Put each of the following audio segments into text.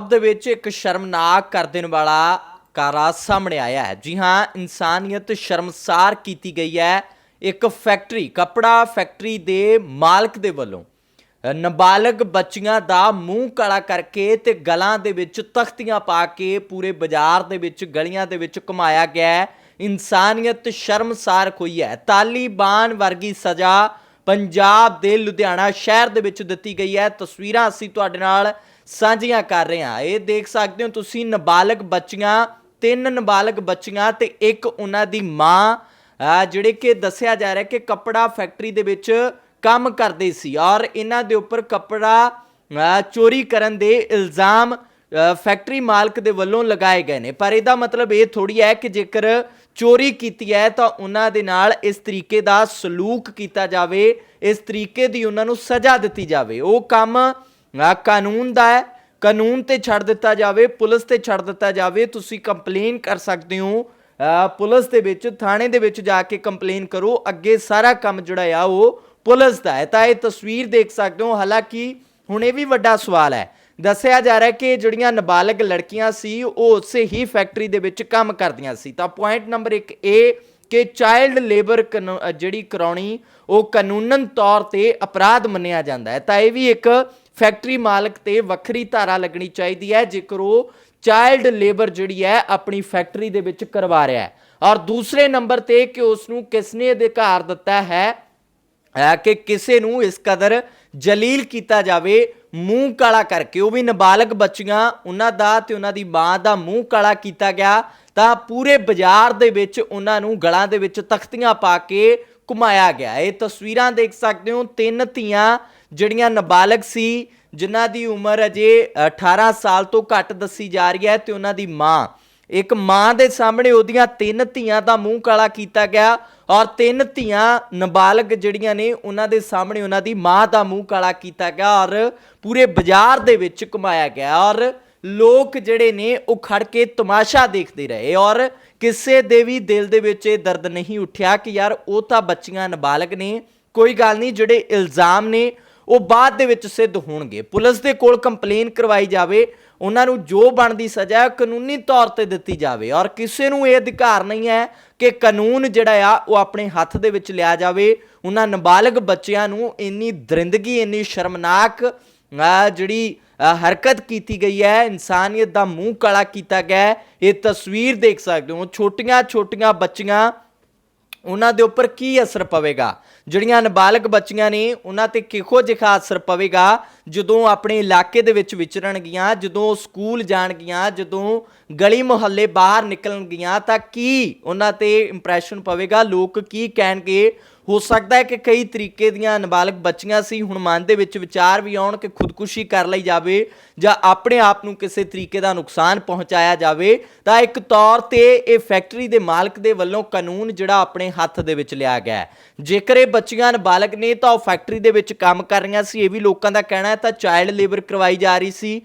ਪੰਜਾਬ ਦੇ ਵਿੱਚ ਇੱਕ ਸ਼ਰਮਨਾਕ ਕਰ ਦੇਣ ਵਾਲਾ ਕਾਰਾ ਸਾਹਮਣੇ ਆਇਆ ਹੈ। ਜੀ ਹਾਂ, ਇਨਸਾਨੀਅਤ ਸ਼ਰਮਸਾਰ ਕੀਤੀ ਗਈ ਹੈ ਇੱਕ ਫੈਕਟਰੀ, ਕਪੜਾ ਫੈਕਟਰੀ ਦੇ ਮਾਲਕ ਦੇ ਵੱਲੋਂ। ਨਾਬਾਲਗ ਬੱਚੀਆਂ ਦਾ ਮੂੰਹ ਕਾਲਾ ਕਰਕੇ ਤੇ ਗਲਾਂ ਦੇ ਵਿੱਚ ਤਖਤੀਆਂ ਪਾ ਕੇ ਪੂਰੇ ਬਾਜ਼ਾਰ ਦੇ ਵਿੱਚ, ਗਲੀਆਂ ਦੇ ਵਿੱਚ ਘੁਮਾਇਆ ਗਿਆ ਹੈ। ਇਨਸਾਨੀਅਤ ਸ਼ਰਮਸਾਰ ਹੋਈ ਹੈ। ਤਾਲਿਬਾਨ ਵਰਗੀ ਸਜ਼ਾ ਪੰਜਾਬ ਦੇ ਲੁਧਿਆਣਾ ਸ਼ਹਿਰ ਦੇ ਵਿੱਚ ਦਿੱਤੀ ਗਈ ਹੈ। ਤਸਵੀਰਾਂ ਅਸੀਂ ਤੁਹਾਡੇ ਨਾਲ ਸਾਂਝੀਆਂ ਕਰ ਰਹੇ ਹਾਂ। ਇਹ ਦੇਖ ਸਕਦੇ ਹੋ ਤੁਸੀਂ ਨਾਬਾਲਗ ਬੱਚੀਆਂ, ਤਿੰਨ ਨਾਬਾਲਗ ਬੱਚੀਆਂ ਤੇ ਇੱਕ ਉਹਨਾਂ ਦੀ ਮਾਂ ਜਿਹੜੇ ਕਿ ਦੱਸਿਆ ਜਾ ਰਿਹਾ ਕਿ ਕੱਪੜਾ ਫੈਕਟਰੀ ਦੇ ਵਿੱਚ ਕੰਮ ਕਰਦੇ ਸੀ ਔਰ ਇਹਨਾਂ ਦੇ ਉੱਪਰ ਕੱਪੜਾ ਚੋਰੀ ਕਰਨ ਦੇ ਇਲਜ਼ਾਮ ਫੈਕਟਰੀ ਮਾਲਕ ਦੇ ਵੱਲੋਂ ਲਗਾਏ ਗਏ ਨੇ। ਪਰ ਇਹਦਾ ਮਤਲਬ ਇਹ ਥੋੜੀ ਹੈ ਕਿ ਜੇਕਰ ਚੋਰੀ ਕੀਤੀ ਹੈ ਤਾਂ ਉਹਨਾਂ ਦੇ ਨਾਲ ਇਸ ਤਰੀਕੇ ਦਾ ਸਲੂਕ ਕੀਤਾ ਜਾਵੇ, ਇਸ ਤਰੀਕੇ ਦੀ ਉਹਨਾਂ ਨੂੰ ਸਜ਼ਾ ਦਿੱਤੀ ਜਾਵੇ। ਉਹ ਕੰਮ ਅਹ ਕਾਨੂੰਨ ਦਾ ਹੈ। ਕਾਨੂੰਨ ਤੇ ਛੱਡ ਦਿੱਤਾ ਜਾਵੇ, ਪੁਲਿਸ ਤੇ ਛੱਡ ਦਿੱਤਾ ਜਾਵੇ, ਤੁਸੀਂ ਕੰਪਲੇਨ ਕਰ ਸਕਦੇ ਹੋ। ਪੁਲਿਸ ਦੇ ਵਿੱਚ, ਥਾਣੇ ਦੇ ਵਿੱਚ ਜਾ ਕੇ ਕੰਪਲੇਨ ਕਰੋ। ਅੱਗੇ ਸਾਰਾ ਕੰਮ ਜਿਹੜਾ ਆ, ਉਹ ਪੁਲਿਸ ਦਾ ਹੈ। ਤਾਂ ਇਹ ਤਸਵੀਰ ਦੇਖ ਸਕਦੇ ਹੋ। ਹਾਲਾਂਕਿ, ਹੁਣ ਇਹ ਵੀ ਵੱਡਾ ਸਵਾਲ ਹੈ। ਦੱਸਿਆ ਜਾ ਰਿਹਾ ਕਿ ਜਿਹੜੀਆਂ ਨਾਬਾਲਗ ਲੜਕੀਆਂ ਸੀ, ਉਹ ਉਸੇ ਹੀ ਫੈਕਟਰੀ ਦੇ ਵਿੱਚ ਕੰਮ ਕਰਦੀਆਂ ਸੀ। ਤਾਂ ਪੁਆਇੰਟ ਨੰਬਰ 1 ਇਹ ਕਿ ਚਾਈਲਡ ਲੇਬਰ ਜਿਹੜੀ ਕਰਾਉਣੀ, ਉਹ ਕਾਨੂੰਨਨ ਤੌਰ ਤੇ ਅਪਰਾਧ ਮੰਨਿਆ ਜਾਂਦਾ ਹੈ। ਤਾਂ ਇਹ ਵੀ ਇੱਕ ਫੈਕਟਰੀ ਮਾਲਕ ਤੇ ਵੱਖਰੀ ਧਾਰਾ ਲੱਗਣੀ ਚਾਹੀਦੀ ਹੈ, ਜੇਕਰ ਉਹ ਚਾਈਲਡ ਲੇਬਰ ਜਿਹੜੀ ਹੈ, ਆਪਣੀ ਫੈਕਟਰੀ ਦੇ ਵਿੱਚ ਕਰਵਾ ਰਿਹਾ ਹੈ। ਔਰ ਦੂਸਰੇ ਨੰਬਰ ਤੇ ਕਿ ਉਸ ਨੂੰ ਕਿਸ ਨੇ ਅਧਿਕਾਰ ਦਿੱਤਾ ਹੈ ਕਿ ਕਿਸੇ ਨੂੰ ਇਸ ਕਦਰ ਜਲੀਲ ਕੀਤਾ ਜਾਵੇ, ਮੂੰਹ ਕਾਲਾ ਕਰਕੇ। ਉਹ ਵੀ ਨਾਬਾਲਗ ਬੱਚੀਆਂ, ਉਹਨਾਂ ਦਾ ਤੇ ਉਹਨਾਂ ਦੀ ਮਾਂ ਦਾ ਮੂੰਹ ਕਾਲਾ ਕੀਤਾ ਗਿਆ, ਤਾਂ ਪੂਰੇ ਬਾਜ਼ਾਰ ਦੇ ਵਿੱਚ ਉਹਨਾਂ ਨੂੰ ਗਲਾਂ ਦੇ ਵਿੱਚ ਤਖਤੀਆਂ ਪਾ ਕੇ ਘੁਮਾਇਆ ਗਿਆ। ਇਹ ਤਸਵੀਰਾਂ ਦੇਖ ਸਕਦੇ ਹੋ, ਤਿੰਨ ਧੀਆਂ ਜਿਹੜੀਆਂ ਨਾਬਾਲਗ ਸੀ, ਜਿਨ੍ਹਾਂ ਦੀ ਉਮਰ ਅਜੇ 18 ਸਾਲ ਤੋਂ ਘੱਟ ਦੱਸੀ ਜਾ ਰਹੀ ਹੈ ਤੇ ਉਹਨਾਂ ਦੀ ਮਾਂ। ਇੱਕ ਮਾਂ ਦੇ ਸਾਹਮਣੇ ਉਹਦੀਆਂ ਤਿੰਨ ਧੀਆਂ ਦਾ ਮੂੰਹ ਕਾਲਾ ਕੀਤਾ ਗਿਆ ਔਰ ਤਿੰਨ ਧੀਆਂ ਨਾਬਾਲਗ ਜਿਹੜੀਆਂ ਨੇ, ਉਹਨਾਂ ਦੇ ਸਾਹਮਣੇ ਉਹਨਾਂ ਦੀ ਮਾਂ ਦਾ ਮੂੰਹ ਕਾਲਾ ਕੀਤਾ ਗਿਆ ਔਰ ਪੂਰੇ ਬਾਜ਼ਾਰ ਦੇ ਵਿੱਚ ਘੁਮਾਇਆ ਗਿਆ ਔਰ ਲੋਕ ਜਿਹੜੇ ਨੇ, ਉਹ ਖੜ ਕੇ ਤਮਾਸ਼ਾ ਦੇਖਦੇ ਰਹੇ ਔਰ ਕਿਸੇ ਦੇ ਵੀ ਦਿਲ ਦੇ ਵਿੱਚ ਇਹ ਦਰਦ ਨਹੀਂ ਉੱਠਿਆ ਕਿ ਯਾਰ ਉਹ ਤਾਂ ਬੱਚੀਆਂ ਨਾਬਾਲਗ ਨੇ। ਕੋਈ ਗੱਲ ਨਹੀਂ, ਜਿਹੜੇ ਇਲਜ਼ਾਮ ਨੇ ਉਹ ਬਾਅਦ ਦੇ ਵਿੱਚ ਸਿੱਧ ਹੋਣਗੇ। ਪੁਲਿਸ ਦੇ ਕੋਲ ਕੰਪਲੇਨ ਕਰਵਾਈ ਜਾਵੇ, ਉਹਨਾਂ ਨੂੰ ਜੋ ਬਣਦੀ ਸਜ਼ਾ ਹੈ ਕਾਨੂੰਨੀ ਤੌਰ ਤੇ ਦਿੱਤੀ ਜਾਵੇ। ਔਰ ਕਿਸੇ ਨੂੰ ਇਹ ਅਧਿਕਾਰ ਨਹੀਂ ਹੈ ਕਿ ਕਾਨੂੰਨ ਜਿਹੜਾ ਆ, ਉਹ ਆਪਣੇ ਹੱਥ ਦੇ ਵਿੱਚ ਲਿਆ ਜਾਵੇ। ਉਹਨਾਂ ਨਾਬਾਲਗ ਬੱਚਿਆਂ ਨੂੰ ਇੰਨੀ ਦਰਿੰਦਗੀ, ਇੰਨੀ ਸ਼ਰਮਨਾਕ ਜਿਹੜੀ ਹਰਕਤ ਕੀਤੀ ਗਈ ਹੈ, ਇਨਸਾਨੀਅਤ ਦਾ ਮੂੰਹ ਕਾਲਾ ਕੀਤਾ ਗਿਆ ਹੈ, ਇਹ ਤਸਵੀਰ ਦੇਖ ਸਕਦੇ ਹੋ। ਛੋਟੀਆਂ ਛੋਟੀਆਂ ਬੱਚੀਆਂ ਉਹਨਾਂ ਦੇ ਉੱਪਰ ਕੀ ਅਸਰ ਪਵੇਗਾ? ਜਿਹੜੀਆਂ ਨਾਬਾਲਗ ਬੱਚੀਆਂ ਨੇ, ਉਹਨਾਂ ਤੇ ਕਿਹੋ ਜਿਹਾ ਅਸਰ ਪਵੇਗਾ? ਜਦੋਂ ਆਪਣੇ ਇਲਾਕੇ ਦੇ ਵਿੱਚ ਵਿਚਰਨਗੀਆਂ ਜਦੋਂ ਸਕੂਲ ਜਾਣਗੀਆਂ ਜਦੋਂ ਗਲੀ ਮੁਹੱਲੇ ਬਾਹਰ ਨਿਕਲਣਗੀਆਂ ਤਾਂ ਕੀ ਉਹਨਾਂ ਤੇ ਇੰਪ੍ਰੈਸ਼ਨ ਪਵੇਗਾ? ਲੋਕ ਕੀ ਕਹਿਣਗੇ? ਹੋ ਸਕਦਾ ਹੈ ਕਿ ਕਈ ਤਰੀਕੇ ਦੀਆਂ ਨਾਬਾਲਗ ਬੱਚੀਆਂ ਸੀ, ਹੁਣ ਮਨ ਦੇ ਵਿੱਚ ਵਿਚਾਰ ਵੀ ਆਉਣ ਕਿ ਖੁਦਕੁਸ਼ੀ ਕਰ ਲਈ ਜਾਵੇ ਜਾਂ ਆਪਣੇ ਆਪ ਨੂੰ ਕਿਸੇ ਤਰੀਕੇ ਦਾ ਨੁਕਸਾਨ ਪਹੁੰਚਾਇਆ ਜਾਵੇ, ਤਾਂ ਇੱਕ ਤੌਰ ਤੇ ਇਹ ਫੈਕਟਰੀ ਦੇ ਮਾਲਕ ਦੇ ਵੱਲੋਂ ਕਾਨੂੰਨ ਜਿਹੜਾ ਆਪਣੇ ਹੱਥ ਦੇ ਵਿੱਚ ਲਿਆ ਗਿਆ ਜੇਕਰ ਇਹ ਬੱਚੀਆਂ ਨਾਬਾਲਗ ਨੇ, ਤਾਂ ਉਹ ਫੈਕਟਰੀ ਦੇ ਵਿੱਚ ਕੰਮ ਕਰ ਰਹੀਆਂ ਸੀ, ਇਹ ਵੀ ਲੋਕਾਂ ਦਾ ਕਹਿਣਾ ਹੈ। ਤਾਂ ਚਾਈਲਡ ਲੇਬਰ ਕਰਵਾਈ ਜਾ ਰਹੀ ਸੀ।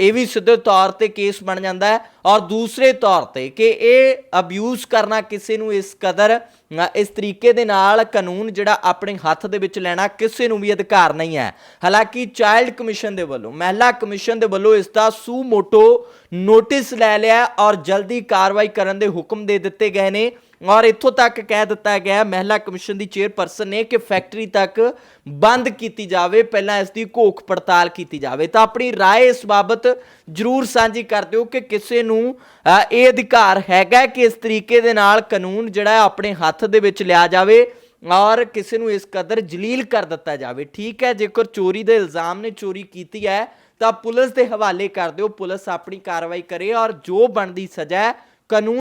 ਇਹ ਵੀ ਸਿੱਧੇ ਤੌਰ ਤੇ ਕੇਸ ਬਣ ਜਾਂਦਾ ਹੈ। ਔਰ ਦੂਸਰੇ ਤੌਰ ਤੇ ਕਿ ਇਹ ਅਬਿਊਜ਼ ਕਰਨਾ ਕਿਸੇ ਨੂੰ ਇਸ ਕਦਰ ਇਸ ਤਰੀਕੇ ਦੇ ਨਾਲ ਕਾਨੂੰਨ ਜਿਹੜਾ ਆਪਣੇ ਹੱਥ ਦੇ ਵਿੱਚ ਲੈਣਾ ਕਿਸੇ ਨੂੰ ਵੀ ਅਧਿਕਾਰ ਨਹੀਂ ਹੈ। ਹਾਲਾਂਕਿ ਚਾਈਲਡ ਕਮਿਸ਼ਨ ਦੇ ਵੱਲੋਂ, ਮਹਿਲਾ ਕਮਿਸ਼ਨ ਦੇ ਵੱਲੋਂ ਇਸ ਦਾ ਸੂ ਮੋਟੋ ਨੋਟਿਸ ਲੈ ਲਿਆ ਔਰ ਜਲਦੀ ਕਾਰਵਾਈ ਕਰਨ ਦੇ ਹੁਕਮ ਦੇ ਦਿੱਤੇ ਗਏ ਨੇ। ਔਰ ਇੱਥੋਂ ਤੱਕ ਕਹਿ ਦਿੱਤਾ ਗਿਆ ਮਹਿਲਾ ਕਮਿਸ਼ਨ ਦੀ ਚੇਅਰਪਰਸਨ ਨੇ ਕਿ ਫੈਕਟਰੀ ਤੱਕ ਬੰਦ ਕੀਤੀ ਜਾਵੇ ਪਹਿਲਾਂ ਇਸ ਦੀ ਘੋਖ ਪੜਤਾਲ ਕੀਤੀ ਜਾਵੇ ਤਾਂ ਆਪਣੀ رائے ਇਸ ਬਾਬਤ ਜਰੂਰ ਸਾਂਝੀ ਕਰ ਦਿਓ ਕਿ ਕਿਸੇ ਨੂੰ ਅ, ਇਹ ਅਧਿਕਾਰ ਹੈਗਾ ਕਿ ਇਸ ਤਰੀਕੇ ਦੇ ਨਾਲ ਕਾਨੂੰਨ ਜਿਹੜਾ ਹੈ ਆਪਣੇ ਹੱਥ ਦੇ ਵਿੱਚ ਲਿਆ ਜਾਵੇ ਔਰ ਕਿਸੇ ਨੂੰ ਇਸ ਕਦਰ ਜਲੀਲ ਕਰ ਦਿੱਤਾ ਜਾਵੇ ਠੀਕ ਹੈ ਜੇਕਰ ਚੋਰੀ ਦੇ ਇਲਜ਼ਾਮ ਨੇ ਚੋਰੀ ਕੀਤੀ ਹੈ ਤਾਂ ਪੁਲਿਸ ਦੇ ਹਵਾਲੇ ਕਰ ਦਿਓ ਪੁਲਿਸ ਆਪਣੀ ਕਾਰਵਾਈ ਕਰੇ ਔਰ ਜੋ ਬਣਦੀ ਸਜ਼ਾ ਹੈ ਕਾਨੂੰਨ